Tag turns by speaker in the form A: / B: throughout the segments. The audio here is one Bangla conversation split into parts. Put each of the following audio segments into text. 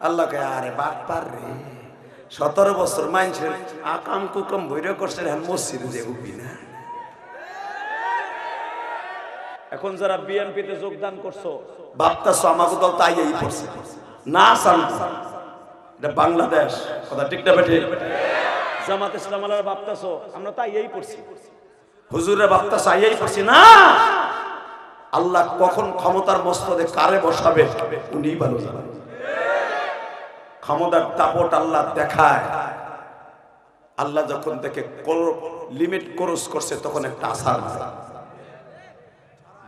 A: আল্লাহকে আরে বাপার রে সতেরো বছর মানছে আকাম কুকাম বৈর করছে হ্যাঁ মসজিদে যে উঠবি না?
B: এখন যারা বিএনপিতে যোগদান করছ
A: ভাবতাছো আমাকে দল তাই এই পড়ছে না সান এটা বাংলাদেশ। কথা ঠিক না বেঠে?
B: জামাত ইসলাম আলার ভাবতেছো আমরা তাই এই পড়ছি
A: হুজুরে ভাবতাছো এই পড়ছি না? আল্লাহ কখন ক্ষমতার মস্তদে কারে বসাবে উনি ভালো জানেন। ক্ষমতার দাপট আল্লাহ দেখায়। আল্লাহ যখন থেকে লিমিট ক্রস করছে তখন একটা আছে।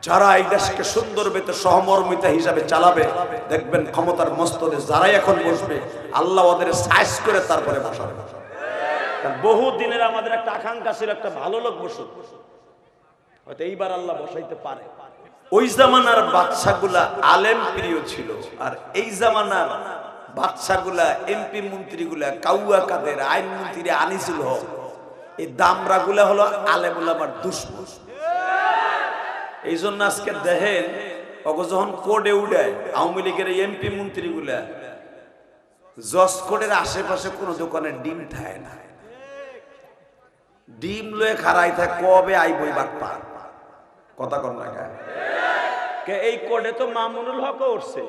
A: যারা এই দেশকে সুন্দর বেতে সহমর্মিতা হিসাবে চালাবে দেখবেন ক্ষমতার মস্তদে যারাই এখন বসবে আল্লাহ ওদের সাইজ করে তারপরে বসাবে।
B: কারণ বহু দিনের আমাদের একটা আকাঙ্ক্ষা ছিল একটা ভালো লোক বসুক। হয়তো এইবার আল্লাহ বসাইতে পারে।
A: ওই জামানার বাচ্চাগুলা আলেম প্রিয় ছিল আর এই জামানার বাচ্চাগুলা এমপি মন্ত্রীগুলা কাউয়া কাদের আইন মন্ত্রী আনিছিল। হক এই দামরাগুলা হলো আলেমুল আমার দুশ্মন। এই জন্য আজকে দেখেন যখন কোডে উড়ায় আওয়ামী লীগের এমপি মন্ত্রীগুলা, জজ কোডের আশেপাশে কোনো দোকানে ডিম থাকে না। ডিম লয়ে খারাই থাকে, কবে আইবই বাটপা? কথা কর না
B: কে, এই কোডে তো মামুনুল হক উঠছে।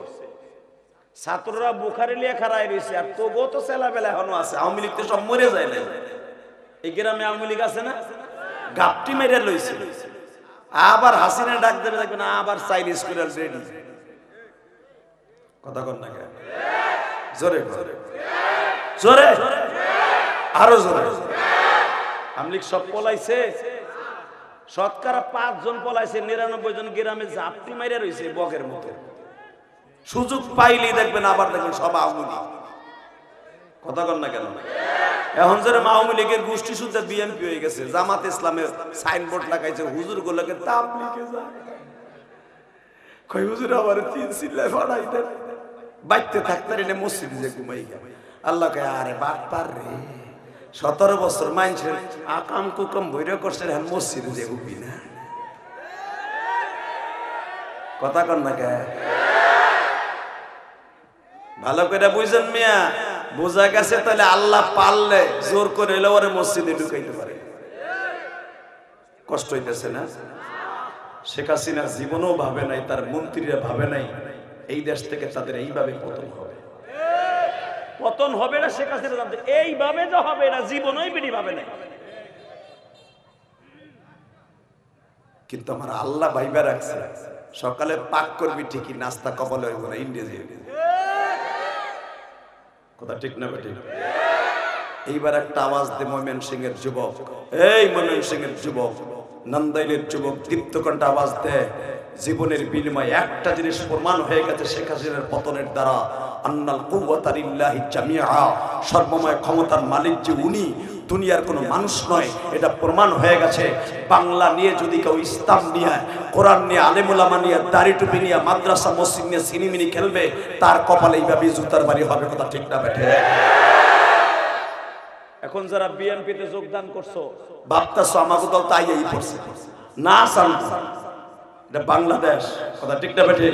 B: ছাত্ররা বুখারি লিয়ে খারাই রয়েছে, আর তবুও তো সেলা বেলা এখনও আছে।
A: আওয়ামী লীগ তো সব মরে যায় না
B: এই গ্রামে আওয়ামী লীগ আছে না?
A: গাপটি মেরে লইছে আবার হাসিনা ডাক দেবে, দেখবে না, আবার চাইনিজ করে রেডি। কথা কর না জোরে। জোরে? আরও জোরে।
B: আমলিক সব পলাইছে। শতকরা পাঁচ জন পলাইছে, নিরানব্বই জন গ্রামে জাপটি মাইরা রয়েছে বগের মতো।
A: সুযোগ পাইলেই দেখবেন আবার দেখবেন সব আওয়ামী লীগ। কথা কর না কেন? এখন যারা আওয়ামী লীগের গোষ্ঠী শুদ্ধ বিএনপি হয়ে গেছে, জামাত ইসলামের সাইনবোর্ড লাগাইছে হুজুর গুলোকে তাপ লিখে যায়। হুজুর আবার তিন ফাড়াই দেন। বাইতে থাকতে রে মসজিদে ঘুমাই গে আল্লাহ কে আরে বাপার রে, সতেরো বছর মানছে আকাম কুকাম বৈর করছে হ্যাঁ মসজিদে উঠবি না? কথা কর না কে ভালো করে বুঝেন মিয়া বোঝা গেছে তাহলে আল্লাহ পারলে জোর করে এলে ওরে মসজিদে ঢুকাইতে পারে। কষ্ট হইতেছে না? শেখ হাসিনা জীবনও ভাবে নাই তার মন্ত্রীরা ভাবে নাই এই দেশ থেকে তাদের এইভাবে পতন হবে।
B: পতন হবে না শেখ হাসিনা জানতে এইভাবে যে হবে না জীবনই বিড়ি ভাবে নাই।
A: কিন্তু আমার আল্লাহ ভাইবা রাখছে সকালে পাক করবি ঠিকই নাস্তা কপালে হইব না ইংরেজি কথা ঠিক না বেটি এইবার একটা আওয়াজ দে ময়মন সিং এর যুবক। এই ময়মন সিং এর যুবক, নন্দাইলের যুবক, দীপ্তকণ্ঠ আওয়াজ দে। জীবনের বিনিময়ে একটা জিনিস প্রমাণ হয়ে গেছে শেখ হাসিনার পতনের দ্বারা। আন্নাল কুওয়াতারিল্লাহি জামিআ। সর্বময় ক্ষমতার মালিক যে উনি দুনিয়ার কোনো মানুষ নয়, এটা প্রমাণ হয়ে গেছে। বাংলা নিয়ে যদি কেউ ইসলাম নিয়ে, কোরআন নিয়ে, আলেমুলামা নিয়ে, দাড়ি টুপি নিয়ে, মাদ্রাসা, মসজিদ নিয়ে, সিনিমিনি খেলবে, তার কপালে এইভাবে জুতার বাড়ি হবে কথা ঠিক না বেঠে
B: এখন যারা বিএনপিতে যোগদান করছ,
A: ভাবতাছো আমাকে দল তাই এই পড়ছে না এটা বাংলাদেশ, কথা ঠিক না বেঠে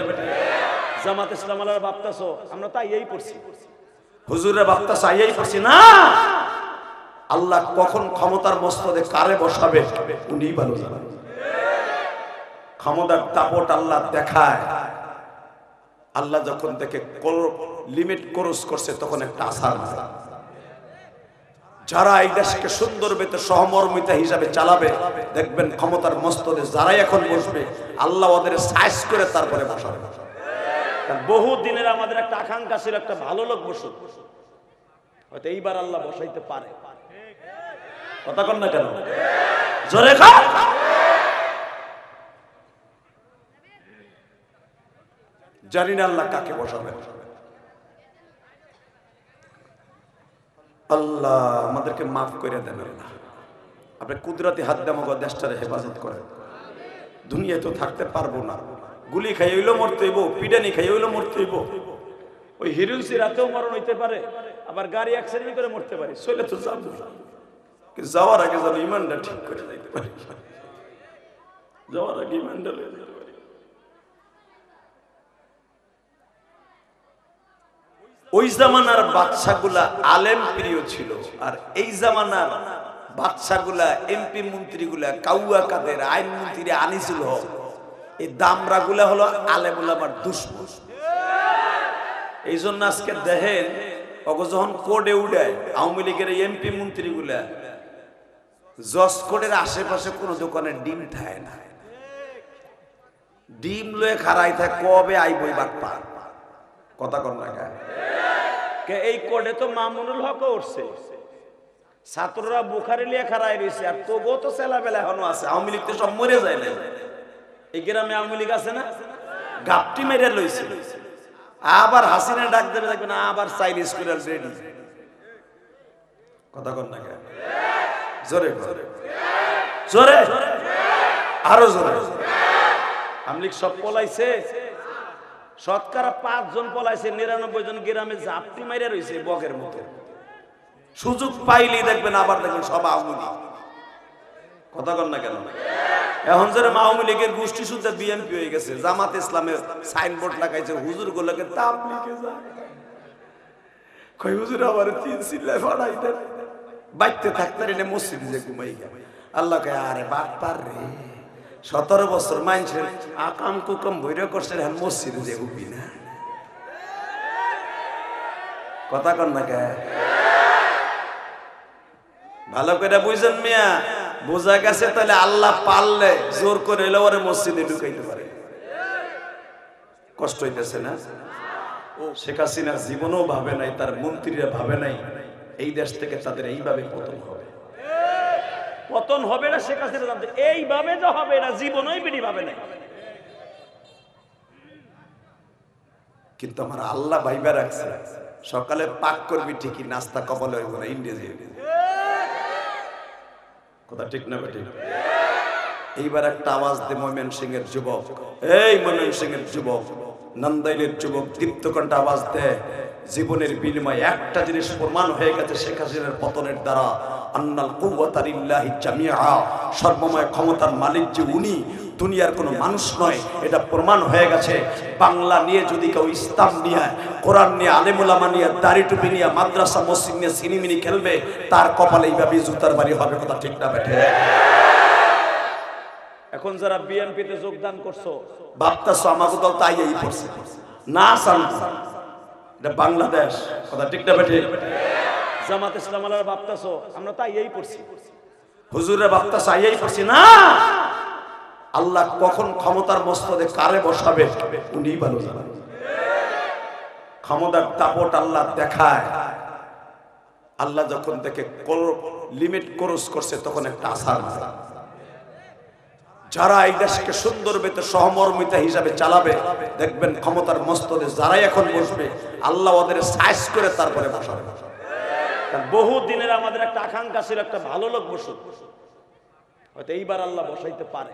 B: জামাত ইসলাম আমরা তাই এই পড়ছি
A: হুজুরে ভাবতাছো আই এই পড়ছি না! আল্লাহ কখন ক্ষমতার মস্তদে কারে বসাবে? উনি ভালো জানেন। ক্ষমতার দাপট আল্লাহ দেখায়। আল্লাহ যখন থেকে লিমিট ক্রস করছে, তখন একটা আশার। যারা এই দেশকে সুন্দর বেতে সহমর্মিতা হিসাবে চালাবে, দেখবেন ক্ষমতার মস্তদে যারাই এখন বসবে, আল্লাহ ওদের সাইজ করে তারপরে বসাবে।
B: বহু দিনের আমাদের একটা আকাঙ্ক্ষা ছিল, একটা ভালো লোক বসুক। হয়তো এইবার আল্লাহ বসাইতে পারে।
A: কথা কন না কেন? জোরে খা জানি না আল্লাহ কাকে বসাবে আল্লাহ, আমাদেরকে মাফ করে দেন আল্লাহ। আপনি কুদরতি হাত আমাকে দেশটারে হেফাজত করেন। দুনিয়ায় তো থাকতে পারব না। গুলি খাই হইল মরতে হইব, পিডানি খাই হইল মরতে হইব।
B: ওই হিরুলসি রাতেও মরণ হইতে পারে, আবার গাড়ি অ্যাক্সিডেন্ট করে মরতে পারে
A: চলে তো যাব। যাওয়ার আগে যেন ইমানটা ঠিক করে যাইতে পারি। যাওয়ার আগে ইমানটা যেতে পারি। ওই জামানার বাদশাগুলা আলেম প্রিয় ছিল, আর এই জামানার বাদশাগুলা এমপি মন্ত্রীগুলা কাউয়া কাদের, আইন মন্ত্রী আনিসুল হক, এই দামরাগুলা হলো আলেমুল আমার দুশ্মন। এই জন্য আজকে দেখেন অগ যখন কোডে উড়ায় আওয়ামী লীগের এমপি মন্ত্রীগুলা জজ কোডের আশেপাশে কোনো দোকানে ডিম থাকে না। ডিম লয়ে খারাই থাকে, কবে আইবই বাট পার কথা কর না
B: কে, এই কোডে তো মামুনুল হক উঠছে। ছাত্ররা বুখারে লিয়ে খারাই রয়েছে, আর তবুও তো সেলা বেলা এখনও আছে।
A: আওয়ামী লীগ তো সব মরে যায় না
B: এই গ্রামে আওয়ামী লীগ আছে না?
A: গাপটি মেরে লইছে। আবার হাসিনা ডাক দেবে, দেখবেন আবার চাইনিজ করে রেডি। কথা কর না জোরে জোরে? আরও জোরে।
B: আমলিক সব পলাইছে। শতকরা পাঁচ জন পলাইছে নিরানব্বই জন গ্রামে জাপটি মাইরা রয়েছে বগের মতো।
A: সুযোগ পাইলেই দেখবেন আবার দেখবেন সব আওয়ামী কথা কর না কেন? এখন যারা আওয়ামী লীগের গোষ্ঠী শুদ্ধ বিএনপি হয়ে গেছে জামাত ইসলামের সাইনবোর্ড লাগাইছে হুজুর গুলোকে তাপ লিখে যায়। কই হুজুর আবার তিন সিল্লায় ফাড়াই দেন। বাইতে থাকতে রে মসজিদে যে ঘুমাই গে আল্লাহ কয়, আরে বাপ পার রে, সতেরো বছর মাইনছে আকাম কুকাম বৈর করছে এখন মসজিদে যে উবি না। কথা কর না কে? ভালো করে বুঝেন মিয়া, বোঝা গেছে তাহলে আল্লাহ পারলে জোর করে এলে ওরে মসজিদে ঢুকাইতে পারে। কষ্ট হইতেছে না? শেখ হাসিনা জীবনও ভাবে নাই, তার মন্ত্রীরা ভাবে নাই এই দেশ থেকে তাদের এইভাবে পতন হবে।
B: পতন হবে না শেখ হাসিনা জানতে এইভাবে যা হবে না জীবনই বিড়ি ভাবে না।
A: কিন্তু আমার আল্লাহ ভাইবা রাখছে সকালে পাক করবি ঠিকই নাস্তা কপালে হইব না ইন্ডিয়া কথা ঠিক না বেটি এইবার একটা আওয়াজ দে ময়মন সিং এর যুবক। এই ময়মন সিং এর যুবক। নন্দাইলের যুবক দীপ্ত কণ্ঠ আওয়াজ দে জীবনের বিনিময়ে একটা জিনিস প্রমাণ হয়ে গেছে শেখ হাসিনার পতনের দ্বারা। আন্নাল কুওয়াতারিল্লাহি জামিআ। সর্বময় ক্ষমতার মালিক যে উনি, দুনিয়ার কোনো মানুষ নয়, এটা প্রমাণ হয়ে গেছে। বাংলা নিয়ে যদি কেউ ইসলাম নিয়ে, কোরআন নিয়ে আলেমুলামা নিয়ে, দাড়ি টুপি নিয়ে, মাদ্রাসা, মসজিদ নিয়ে, সিনিমিনি খেলবে, তার কপালে এইভাবে জুতার বাড়ি হবে, কথা ঠিক না বেঠে
B: এখন যারা বিএনপিতে যোগদান করছ
A: ভাবতেছো আমাকে দল তাই এই পড়ছে না শান্ত এটা বাংলাদেশ। কথা ঠিক না বেঠে?
B: জামাত ইসলাম আলার ভাবতেছো আমরা তাই এই পড়ছি
A: হুজুরের ভাবতেছো আই এই পড়ছি না! আল্লাহ কখন ক্ষমতার মস্তদে কারে বসাবে উনি ভালো জানেন ক্ষমতার দাপট আল্লাহ দেখায়। আল্লাহ যখন থেকে লিমিট ক্রস করছে তখন একটা আশার। যারা এই দেশকে সুন্দর বেতে সহমর্মিতা হিসাবে চালাবে, দেখবেন ক্ষমতার মস্তদে যারাই এখন বসবে, আল্লাহ ওদের সাইজ করে তারপরে বসাবে।
B: বহু দিনের আমাদের একটা আকাঙ্ক্ষা ছিল, একটা ভালো লোক বসুক। হয়তো এইবার আল্লাহ বসাইতে পারে।